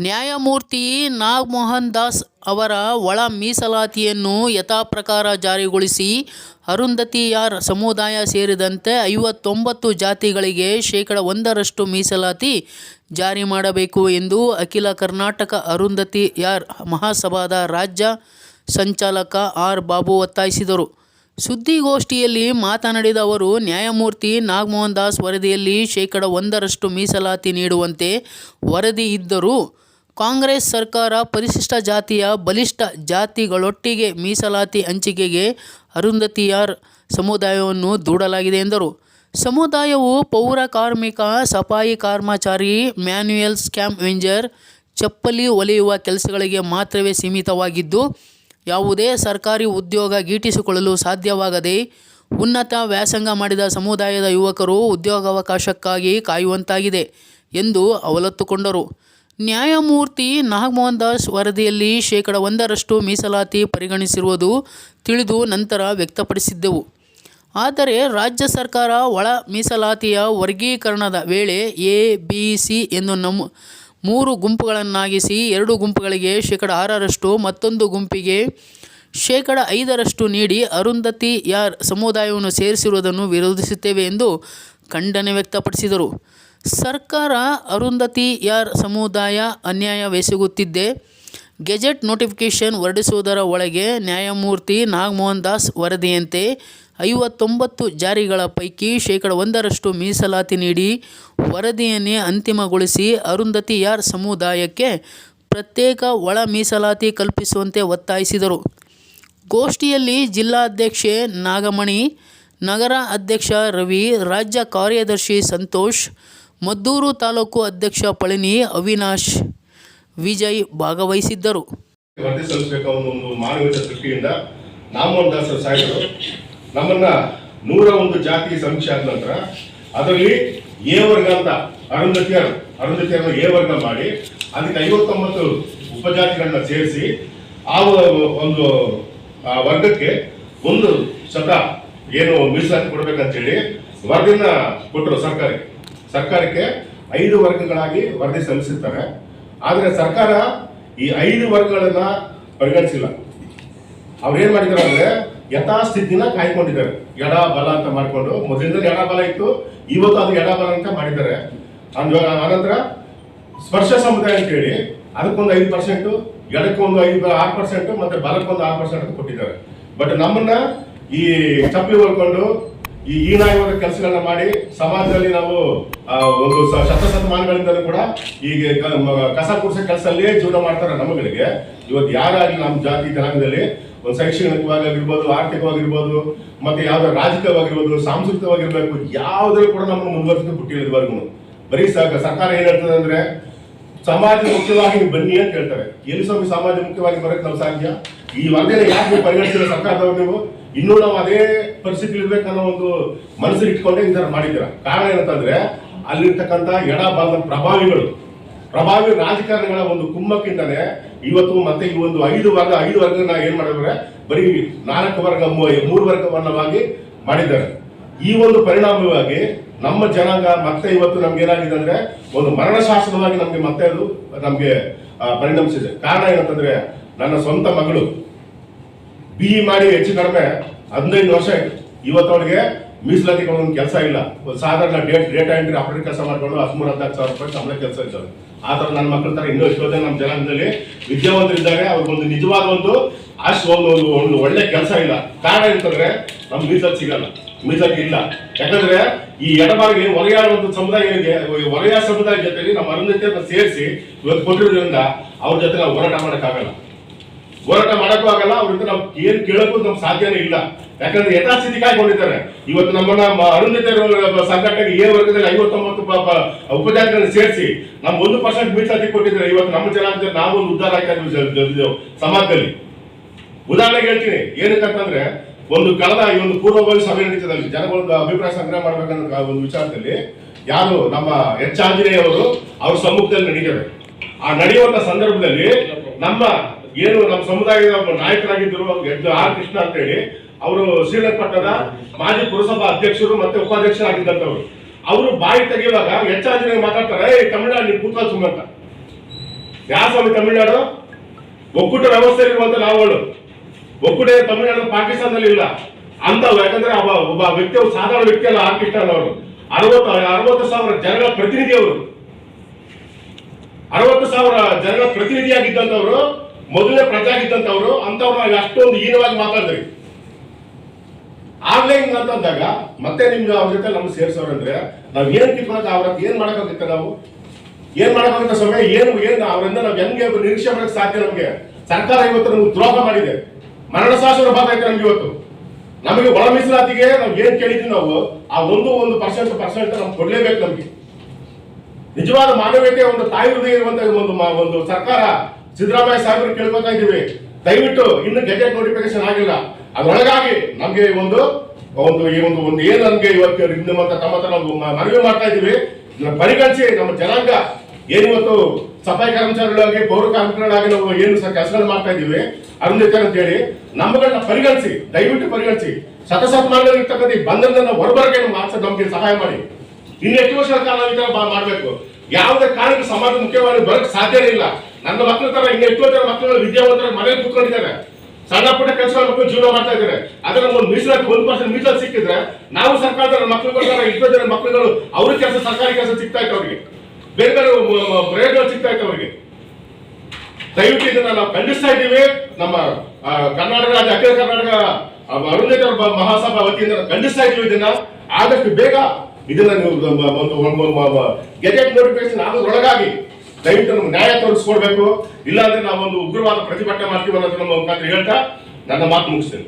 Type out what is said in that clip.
ನ್ಯಾಯಮೂರ್ತಿ ನಾಗಮೋಹನ್ ದಾಸ್ ಅವರ ಒಳ ಮೀಸಲಾತಿಯನ್ನು ಯಥಾಪ್ರಕಾರ ಜಾರಿಗೊಳಿಸಿ ಅರುಂಧತಿಯಾರ್ ಸಮುದಾಯ ಸೇರಿದಂತೆ ಐವತ್ತೊಂಬತ್ತು ಜಾತಿಗಳಿಗೆ ಶೇಕಡ ಒಂದರಷ್ಟು ಮೀಸಲಾತಿ ಜಾರಿ ಮಾಡಬೇಕು ಎಂದು ಅಖಿಲ ಕರ್ನಾಟಕ ಅರುಂಧತಿಯಾರ್ ಮಹಾಸಭಾದ ರಾಜ್ಯ ಸಂಚಾಲಕ ಆರ್ ಬಾಬು ಒತ್ತಾಯಿಸಿದರು. ಸುದ್ದಿಗೋಷ್ಠಿಯಲ್ಲಿ ಮಾತನಾಡಿದ ಅವರು, ನ್ಯಾಯಮೂರ್ತಿ ನಾಗಮೋಹನ್ ದಾಸ್ ವರದಿಯಲ್ಲಿ ಶೇಕಡ ಒಂದರಷ್ಟು ಮೀಸಲಾತಿ ನೀಡುವಂತೆ ವರದಿ ಇದ್ದರೂ ಕಾಂಗ್ರೆಸ್ ಸರ್ಕಾರ ಪರಿಶಿಷ್ಟ ಜಾತಿಯ ಬಲಿಷ್ಠ ಜಾತಿಗಳೊಟ್ಟಿಗೆ ಮೀಸಲಾತಿ ಹಂಚಿಕೆಗೆ ಅರುಂಧತಿಯಾರ್ ಸಮುದಾಯವನ್ನು ದೂಡಲಾಗಿದೆ ಎಂದರು. ಸಮುದಾಯವು ಪೌರ ಕಾರ್ಮಿಕ, ಸಫಾಯಿ ಕರ್ಮಚಾರಿ, ಮ್ಯಾನ್ಯುಯಲ್ ಸ್ಕ್ಯಾವೆಂಜರ್ ಚಪ್ಪಲಿ ಒಲೆಯುವ ಕೆಲಸಗಳಿಗೆ ಮಾತ್ರವೇ ಸೀಮಿತವಾಗಿದ್ದು, ಯಾವುದೇ ಸರ್ಕಾರಿ ಉದ್ಯೋಗ ಗೀಟಿಸಿಕೊಳ್ಳಲು ಸಾಧ್ಯವಾಗದೆ ಉನ್ನತ ವ್ಯಾಸಂಗ ಮಾಡಿದ ಸಮುದಾಯದ ಯುವಕರು ಉದ್ಯೋಗಾವಕಾಶಕ್ಕಾಗಿ ಕಾಯುವಂತಾಗಿದೆ ಎಂದು ಅವಲತ್ತುಕೊಂಡರು. ನ್ಯಾಯಮೂರ್ತಿ ನಾಗಮೋಹನ್ ದಾಸ್ ವರದಿಯಲ್ಲಿ ಶೇಕಡ ಒಂದರಷ್ಟು ಮೀಸಲಾತಿ ಪರಿಗಣಿಸಿರುವುದು ತಿಳಿದು ನಂತರ ವ್ಯಕ್ತಪಡಿಸಿದ್ದೆವು. ಆದರೆ ರಾಜ್ಯ ಸರ್ಕಾರ ಒಳ ಮೀಸಲಾತಿಯ ವರ್ಗೀಕರಣದ ವೇಳೆ ಎ, ಬಿ, ಸಿ ಎಂದು ನಮ್ಮ ಮೂರು ಗುಂಪುಗಳನ್ನಾಗಿಸಿ ಎರಡು ಗುಂಪುಗಳಿಗೆ ಶೇಕಡ ಆರರಷ್ಟು ಮತ್ತೊಂದು ಗುಂಪಿಗೆ ಶೇಕಡ ಐದರಷ್ಟು ನೀಡಿ ಅರುಂಧತಿ ಯಾರ್ ಸಮುದಾಯವನ್ನು ಸೇರಿಸಿರುವುದನ್ನು ವಿರೋಧಿಸುತ್ತೇವೆ ಎಂದು ಖಂಡನೆ ವ್ಯಕ್ತಪಡಿಸಿದರು. ಸರ್ಕಾರ ಅರುಂಧತಿ ಯಾರ್ ಸಮುದಾಯ ಅನ್ಯಾಯವೆಸಗುತ್ತಿದ್ದೆ ಗೆಜೆಟ್ ನೋಟಿಫಿಕೇಷನ್ ಹೊರಡಿಸುವುದರ ಒಳಗೆ ನ್ಯಾಯಮೂರ್ತಿ ನಾಗಮೋಹನ್ ದಾಸ್ ವರದಿಯಂತೆ ಐವತ್ತೊಂಬತ್ತು ಜಾರಿಗಳ ಪೈಕಿ ಶೇಕಡ ಒಂದರಷ್ಟು ಮೀಸಲಾತಿ ನೀಡಿ ವರದಿಯನ್ನೇ ಅಂತಿಮಗೊಳಿಸಿ ಅರುಂಧತಿ ಯಾರ್ ಸಮುದಾಯಕ್ಕೆ ಪ್ರತ್ಯೇಕ ಒಳ ಮೀಸಲಾತಿ ಕಲ್ಪಿಸುವಂತೆ ಒತ್ತಾಯಿಸಿದರು. ಗೋಷ್ಠಿಯಲ್ಲಿ ಜಿಲ್ಲಾಧ್ಯಕ್ಷೆ ನಾಗಮಣಿ, ನಗರ ಅಧ್ಯಕ್ಷ ರವಿ, ರಾಜ್ಯ ಕಾರ್ಯದರ್ಶಿ ಸಂತೋಷ್ ಮದ್ದೂರು ತಾಲೂಕು ಅಧ್ಯಕ್ಷ ಪಳನಿ ಅವಿನಾಶ್ ವಿಜಯ್ ಭಾಗವಹಿಸಿದ್ದರು. ವರದಿ ಒಂದು ಮಾನವೀಯತೆ ದೃಷ್ಟಿಯಿಂದ ನಾಮೋಹನ್ ಸಾಹೇಬರು ನಮ್ಮನ್ನ ನೂರ ಒಂದು ಜಾತಿ ಸಮೀಕ್ಷೆ ಆದ ನಂತರ ಅದರಲ್ಲಿ ಎ ವರ್ಗ ಅಂತ ಅರುಂಧತಿಯರ್ ಅರುಂಧತಿಯನ್ನು ಎ ವರ್ಗ ಮಾಡಿ ಅದಕ್ಕೆ ಐವತ್ತೊಂಬತ್ತು ಉಪಜಾತಿಗಳನ್ನ ಸೇರಿಸಿ ಆ ಒಂದು ವರ್ಗಕ್ಕೆ ಒಂದು ಶತ ಏನು ಮೀಸಲಾತಿ ಕೊಡ್ಬೇಕಂತೇಳಿ ವರದಿನ ಕೊಟ್ಟರು ಸರ್ಕಾರಕ್ಕೆ. ಸರ್ಕಾರಕ್ಕೆ ಐದು ವರ್ಗಗಳಾಗಿ ವರದಿ ಸಲ್ಲಿಸಿರ್ತಾರೆ ಆದರೆ ಸರ್ಕಾರ ಈ ಐದು ವರ್ಗಗಳನ್ನ ಪರಿಗಣಿಸಿಲ್ಲ. ಅವ್ರು ಏನ್ ಮಾಡಿದ್ರು ಅಂದ್ರೆ ಯಥಾಸ್ಥಿತಿನ ಕಾಯ್ಕೊಂಡಿದ್ದಾರೆ. ಎಡ, ಬಲ ಅಂತ ಮಾಡಿಕೊಂಡು. ಮೊದಲಿಂದ ಎಡ, ಬಲ ಇತ್ತು. ಇವತ್ತು ಅದು ಎಡ, ಬಲ ಅಂತ ಮಾಡಿದ್ದಾರೆ. ಅಂದ್ ಅನಂತರ ಸ್ಪರ್ಶ ಸಮುದಾಯ ಅಂತ ಹೇಳಿ ಅದಕ್ಕೊಂದು ಐದು ಪರ್ಸೆಂಟ್, ಎಡಕ್ಕೊಂದು ಐದು ಆರು ಪರ್ಸೆಂಟ್, ಮತ್ತೆ ಬಲಕ್ಕೊಂದು ಆರು ಪರ್ಸೆಂಟ್ ಅಂತ ಕೊಟ್ಟಿದ್ದಾರೆ. ಬಟ್ ನಮ್ಮನ್ನ ಈ ಚಪ್ಪಲಿ ಹೊಲ್ಕೊಂಡು ಈ ಹೀನಾಯವಾದ ಕೆಲಸಗಳನ್ನ ಮಾಡಿ ಸಮಾಜದಲ್ಲಿ ನಾವು ಒಂದು ಶತಶತಮಾನಗಳಿಂದಲೂ ಕೂಡ ಈಗ ಕಸ ಗುಡಿಸೋ ಕೆಲಸಲ್ಲೇ ಜೀವನ ಮಾಡ್ತಾರೆ ನಮ್ಮಗಳಿಗೆ. ಇವತ್ತು ಯಾರಾಗಲಿ ನಮ್ಮ ಜಾತಿ ಜನಾಂಗದಲ್ಲಿ ಒಂದು ಶೈಕ್ಷಣಿಕವಾಗಿರ್ಬೋದು, ಆರ್ಥಿಕವಾಗಿರ್ಬೋದು, ಮತ್ತೆ ಯಾವ್ದು ರಾಜಕೀಯವಾಗಿರ್ಬೋದು, ಸಾಂಸ್ಕೃತಿಕವಾಗಿರ್ಬೇಕು ಯಾವುದ್ರಲ್ಲಿ ಕೂಡ ನಮ್ಮ ಮುಂದುವರಿಸಲು ಬಿಟ್ಟಿಲ್ಲ ಬರೀ ಸರ್ಕಾರ ಏನ್ ಹೇಳ್ತದೆ ಅಂದ್ರೆ ಸಮಾಜ ಮುಖ್ಯವಾಗಿ ಬನ್ನಿ ಅಂತ ಹೇಳ್ತಾರೆ. ಎಲ್ಲಿ ಸ್ವಾಮಿ ಸಮಾಜ ಮುಖ್ಯವಾಗಿ ಬರಕ್ಕೆ ನಾವು ಸಾಧ್ಯ? ಈ ವರದಿನ ಯಾಕೆ ನೀವು ಸರ್ಕಾರದವ್ರು ಸರ್ಕಾರದವರು ನೀವು? ಇನ್ನೂ ನಾವು ಅದೇ ಪರಿಸ್ಥಿತಿ ಇರ್ಬೇಕನ್ನೋ ಒಂದು ಮನಸ್ಸಲ್ಲಿ ಇಟ್ಕೊಂಡೇ ಇಂಥ ಮಾಡಿದ್ದೀರಾ? ಕಾರಣ ಏನಂತಂದ್ರೆ, ಅಲ್ಲಿರ್ತಕ್ಕಂಥ ಎಡ ಭಾಗದ ಪ್ರಭಾವಿಗಳು, ಪ್ರಭಾವಿ ರಾಜಕಾರಣಿಗಳ ಒಂದು ಕುಮ್ಮಕ್ಕಿಂತಾನೆ ಇವತ್ತು ಮತ್ತೆ ಈ ಒಂದು ಐದು ವರ್ಗ, ಐದು ವರ್ಗನ ಏನ್ ಮಾಡಿದ್ರೆ ಬರೀ ನಾಲ್ಕು ವರ್ಗ ಮೂರು ವರ್ಗವನ್ನವಾಗಿ ಮಾಡಿದ್ದಾರೆ. ಈ ಒಂದು ಪರಿಣಾಮವಾಗಿ ನಮ್ಮ ಜನಾಂಗ ಮತ್ತೆ ಇವತ್ತು ನಮ್ಗೆ ಏನಾಗಿದೆ ಅಂದ್ರೆ, ಒಂದು ಮರಣ ಶಾಸನವಾಗಿ ನಮ್ಗೆ ಮತ್ತೆ ಅದು ನಮ್ಗೆ ಪರಿಣಮಿಸಿದೆ. ಕಾರಣ ಏನಂತಂದ್ರೆ, ನನ್ನ ಸ್ವಂತ ಮಗಳು ಬಿ ಇ ಮಾಡಿ ಹೆಚ್ಚು ಕಡಿಮೆ ಹದಿನೈದು ವರ್ಷ ಆಯ್ತು. ಇವತ್ತು ಅವಳಿಗೆ ಮೀಸಲಾತಿ ಒಂದು ಕೆಲಸ ಇಲ್ಲ. ಒಂದು ಸಾಧಾರಣ ಡೇಟ್ ಡೇಟಾ ಎಂಟ್ರಿ ಆಪರೇಟರ್ ಕೆಲಸ ಮಾಡ್ಕೊಂಡು ಹದಿಮೂರು, ಹದಿನಾಲ್ಕು ಸಾವಿರ ರೂಪಾಯಿ ಸಂಬಳ ಕೆಲಸ ಇದ್ದಾರೆ ಆ ಥರ ನನ್ನ ಮಕ್ಕಳ ಥರ ಇನ್ನೂ ಎಷ್ಟೋ ಜನ ನಮ್ಮ ಜನಾಂಗದಲ್ಲಿ ವಿದ್ಯಾವಂತರಿದ್ದಾರೆ ಅವ್ರಿಗೊಂದು ನಿಜವಾದ ಒಂದು ಅಷ್ಟು ಒಂದು ಒಂದು ಒಳ್ಳೆ ಕೆಲಸ ಇಲ್ಲ. ಕಾರಣ ಏನಂತಂದ್ರೆ ನಮ್ಮ ಮೀಸಲಾತಿ ಸಿಗಲ್ಲ. ಮೀಸಲಾತಿ ಇಲ್ಲ. ಯಾಕಂದ್ರೆ ಈ ಎಡಬಾರಿಗೆ ಹೊರೆಯಾಳ ಒಂದು ಸಮುದಾಯ ಏನಿದೆ ಹೊರೆಯ ಸಮುದಾಯ ಜೊತೆಲಿ ನಮ್ಮ ಅರುಂಧತಿಯನ್ನ ಸೇರಿಸಿ ಇವತ್ತು ಕೊಟ್ಟಿರೋದ್ರಿಂದ ಅವ್ರ ಜೊತೆ ನಾವು ಹೋರಾಟ ಮಾಡೋಕ್ಕಾಗಲ್ಲ. ಹೋರಾಟ ಅವ್ರಿಂದ ನಾವು ಏನ್ ಕೇಳಕ್ಕೂ ನಮ್ಗೆ ಸಾಧ್ಯನೇ ಇಲ್ಲ. ಯಾಕಂದ್ರೆ ಯಥಾಸ್ಥಿತಿ ಕಾಯ್ಕೊಂಡಿದ್ದಾರೆ. ಇವತ್ತು ನಮ್ಮನ್ನ ಅರುಂಧತಿ ಸಂಘಟನೆಗೆ ಏ ವರ್ಗದಲ್ಲಿ ಐವತ್ತೊಂಬತ್ತು ಉಪಜಾತಿಗಳನ್ನು ಸೇರಿಸಿ ನಮ್ಗೆ ಒಂದು ಪರ್ಸೆಂಟ್ ಮೀಸಲಾತಿ ಕೊಟ್ಟಿದ್ದಾರೆ. ಇವತ್ತು ನಮ್ಮ ಜನ ನಾವು ಒಂದು ಉದ್ಧಾರ ಆಗ್ತಾ ಸಮಾಜದಲ್ಲಿ. ಉದಾಹರಣೆಗೆ ಹೇಳ್ತೀನಿ. ಏನಕ್ಕಂತಂದ್ರೆ ಒಂದು ಕಳೆದ ಈ ಒಂದು ಪೂರ್ವಭಾವಿ ಸಭೆ ನಡೀತದಲ್ಲಿ ಜನಗಳ ಅಭಿಪ್ರಾಯ ಸಂಗ್ರಹ ಮಾಡ್ಬೇಕನ್ನೋ ಒಂದು ವಿಚಾರದಲ್ಲಿ ಯಾರು ನಮ್ಮ ಎಚ್ ಆಂಜನೇಯ ಅವರು ಅವ್ರ ಸಮ್ಮುಖದಲ್ಲಿ ನಡೀತಾರೆ ಆ ನಡೆಯುವಂತ ಸಂದರ್ಭದಲ್ಲಿ ನಮ್ಮ ಏನು ನಮ್ಮ ಸಮುದಾಯದ ಒಬ್ಬ ನಾಯಕರಾಗಿದ್ದರು ಎಡ್ ಆರ್ ಕೃಷ್ಣ ಅಂತ ಹೇಳಿ ಅವರು ಶ್ರೀರಂಗಪಟ್ಟಣದ ಮಾಜಿ ಪುರಸಭಾ ಅಧ್ಯಕ್ಷರು ಮತ್ತೆ ಉಪಾಧ್ಯಕ್ಷರಾಗಿದ್ದಂಥವ್ರು ಅವರು ಬಾಯಿ ತೆಗೆಯುವಾಗ ಹೆಚ್ಚಾಗಿ ಮಾತಾಡ್ತಾರೆ ಏ ತಮಿಳ್ನಾಡು ನೀವು ಕೂತ್ಕೊಳ್ಳಿ ಸುಮ್ಮಂತ ಅಂತ. ಯಾವ ಸ್ವಾಮಿ ತಮಿಳ್ನಾಡು? ಒಕ್ಕೂಟ ವ್ಯವಸ್ಥೆ ಇರುವಂತ ನಾವುಗಳು ಒಕ್ಕೂಟ ತಮಿಳ್ನಾಡು, ಪಾಕಿಸ್ತಾನದಲ್ಲಿ ಇಲ್ಲ. ಅಂದವು, ಯಾಕಂದ್ರೆ ಒಬ್ಬ ವ್ಯಕ್ತಿ ಅವರು ಸಾಧಾರಣ ವ್ಯಕ್ತಿ ಅಲ್ಲ ಆರ್ಕಿಸ್ಟ್ ಅವರು. ಅರವತ್ತು ಅರವತ್ತು ಸಾವಿರ ಜನಗಳ ಪ್ರತಿನಿಧಿ ಅವರು. ಅರವತ್ತು ಸಾವಿರ ಜನಗಳ ಪ್ರತಿನಿಧಿಯಾಗಿದ್ದಂತವ್ರು ಮೊದಲನೇ ಪ್ರಜೆ ಆಗಿದ್ದಂತವ್ರು ಅಂತವ್ರನ್ನ ಅಷ್ಟೊಂದು ಹೀನವಾಗಿ ಮಾತಾಡಿದ್ರಿ. ಹಿಂಗ ಅಂತಂದಾಗ ಮತ್ತೆ ನಿಮ್ಗೆ ಅವ್ರ ಜೊತೆ ನಮ್ಗೆ ಸೇರ್ಸೋರಂದ್ರೆ ನಾವ್ ಏನ್ ತಿಳ್ಕೊಳಕ್ ಅವ್ರ ಏನ್ ಮಾಡಕ್ಕಾಗುತ್ತೆ ನಾವು? ಏನ್ ಮಾಡಕ್ಕಾಗುತ್ತೆ ಸಮಯ ಏನು, ಏನ್? ಅವರಿಂದ ನಾವ್ ಹೆಂಗೆ ನಿರೀಕ್ಷೆ ಮಾಡಕ್ ಸಾಧ್ಯ ನಮ್ಗೆ? ಸರ್ಕಾರ ಇವತ್ತು ನಮ್ಗೆ ದ್ರೋಹ ಮಾಡಿದೆ. ಮರಣ ಶಾಸನ ಭಾಗ ಐತೆ ನಮ್ಗೆ ಇವತ್ತು. ನಮಗೆ ಒಳ ಮೀಸಲಾತಿಗೆ ನಾವ್ ಏನ್ ಕೇಳಿದ್ವಿ ನಾವು, ಆ ಒಂದು ಒಂದು ಪರ್ಸೆಂಟ್ ಪರ್ಸೆಂಟ್ ನಮ್ಗೆ ಕೊಡ್ಲೇಬೇಕು ನಮ್ಗೆ. ನಿಜವಾದ ಮಾನವೀಯತೆ ಒಂದು ತಾಯಿ ಹೃದಯ ಇರುವಂತ ಒಂದು ಒಂದು ಸರ್ಕಾರ ಸಿದ್ದರಾಮಯ್ಯ ಸಾಹೇಬರು ಕೇಳ್ಕೊತಾ ಇದೀವಿ ದಯವಿಟ್ಟು ಇನ್ನು ಗೆಜೆಟ್ ನೋಟಿಫಿಕೇಶನ್ ಆಗಿಲ್ಲ. ಅದರೊಳಗಾಗಿ ನಮ್ಗೆ ಒಂದು ಒಂದು, ಈ ಒಂದು ಒಂದು ಏನು ನಮ್ಗೆ ಇವತ್ತು ನಿಮ್ಮ ತಮ್ಮ ನಾವು ಮನವಿ ಮಾಡ್ತಾ ಇದನ್ನ ಪರಿಗಣಿಸಿ ನಮ್ಮ ಜನಾಂಗ ಏನಿವತ್ತು ಸಫಾಯಿ ಕರ್ಮಚಾರಿಗಳಾಗಿ, ಪೌರ ಕಾರ್ಮಿಕರಾಗಿ ನಾವು ಏನು ಕೆಲಸಗಳು ಮಾಡ್ತಾ ಇದೀವಿ ಅರುಂಧತಿ ಅಂತ ಹೇಳಿ ನಮ್ಮಗಳನ್ನ ಪರಿಗಣಿಸಿ, ದಯವಿಟ್ಟು ಪರಿಗಣಿಸಿ. ಶತಶತಮಾನದಲ್ಲಿರ್ತಕ್ಕಂಥ ಈ ಬಂಧನದಿಂದ ಹೊರಬರಕ್ಕೆ ನಮ್ಮ ನಮಗೆ ಸಹಾಯ ಮಾಡಿ. ಇನ್ನು ಎಷ್ಟು ವರ್ಷಗಳ ಕಾಲ ಮಾಡ್ಬೇಕು. ಯಾವುದೇ ಕಾರಣಕ್ಕೆ ಸಮಾಜ ಮುಖ್ಯವಾಗಿ ಬರಕ್ ಸಾಧ್ಯನೇ ಇಲ್ಲ. ನನ್ನ ಮಕ್ಕಳ ತರ ಹಿಂಗೆ ಎಷ್ಟೋ ಜನ ಮಕ್ಕಳು ವಿದ್ಯಾವಂತರ ಮನೇಲಿ ಕುತ್ಕೊಂಡಿದ್ದಾರೆ ಸಣ್ಣ ಪುಟ್ಟ ಕೆಲಸ ಮಕ್ಕಳು ಜೀವನ ಮಾಡ್ತಾ ಇದ್ದಾರೆ ಅದ್ರ ಒಂದು ಮೀಸಲಾತಿ ಒಂದು ಪರ್ಸೆಂಟ್ ಮೀಸಲಾತಿ ಸಿಕ್ಕಿದ್ರೆ ನಾವು ಸರ್ಕಾರದ ಮಕ್ಕಳುಗಳ ಎಷ್ಟೋ ಜನ ಮಕ್ಕಳುಗಳು ಅವ್ರ ಕೆಲಸ ಸರ್ಕಾರಿ ಕೆಲಸ ಸಿಗ್ತಾ ಇತ್ತು ಅವ್ರಿಗೆ ಬೇರೆ ಬೇರೆ ಪ್ರಯೋಜನ ಸಿಗ್ತಾ ಇತ್ತು ಅವರಿಗೆ ದಯವಿಟ್ಟು ಇದನ್ನ ನಾವು ಖಂಡಿಸ್ತಾ ಇದ್ದೀವಿ ನಮ್ಮ ಕರ್ನಾಟಕ ರಾಜ್ಯ ಅಖಿಲ ಕರ್ನಾಟಕ ಅವ್ರ ಮಹಾಸಭಾ ವತಿಯಿಂದ ಖಂಡಿಸ್ತಾ ಇದ್ದೀವಿ ಇದನ್ನ ಆದಷ್ಟು ಬೇಗ ಇದನ್ನ ನೀವು ಒಂದು ಗೆಜೆಟ್ ನೋಟಿಫಿಕೇಶನ್ ಆಗೋದ್ರೊಳಗಾಗಿ ದಯವಿಟ್ಟು ನಮ್ಗೆ ನ್ಯಾಯ ತೋರಿಸ್ಕೊಡ್ಬೇಕು. ಇಲ್ಲಾಂದ್ರೆ ನಾವೊಂದು ಉಗ್ರವಾದ ಪ್ರತಿಭಟನೆ ಮಾಡ್ತೀವಿ ಅನ್ನೋದು ನಮ್ಮ ಹೇಳ್ತಾ ನನ್ನ ಮಾತು ಮುಗಿಸ್ತೇನೆ.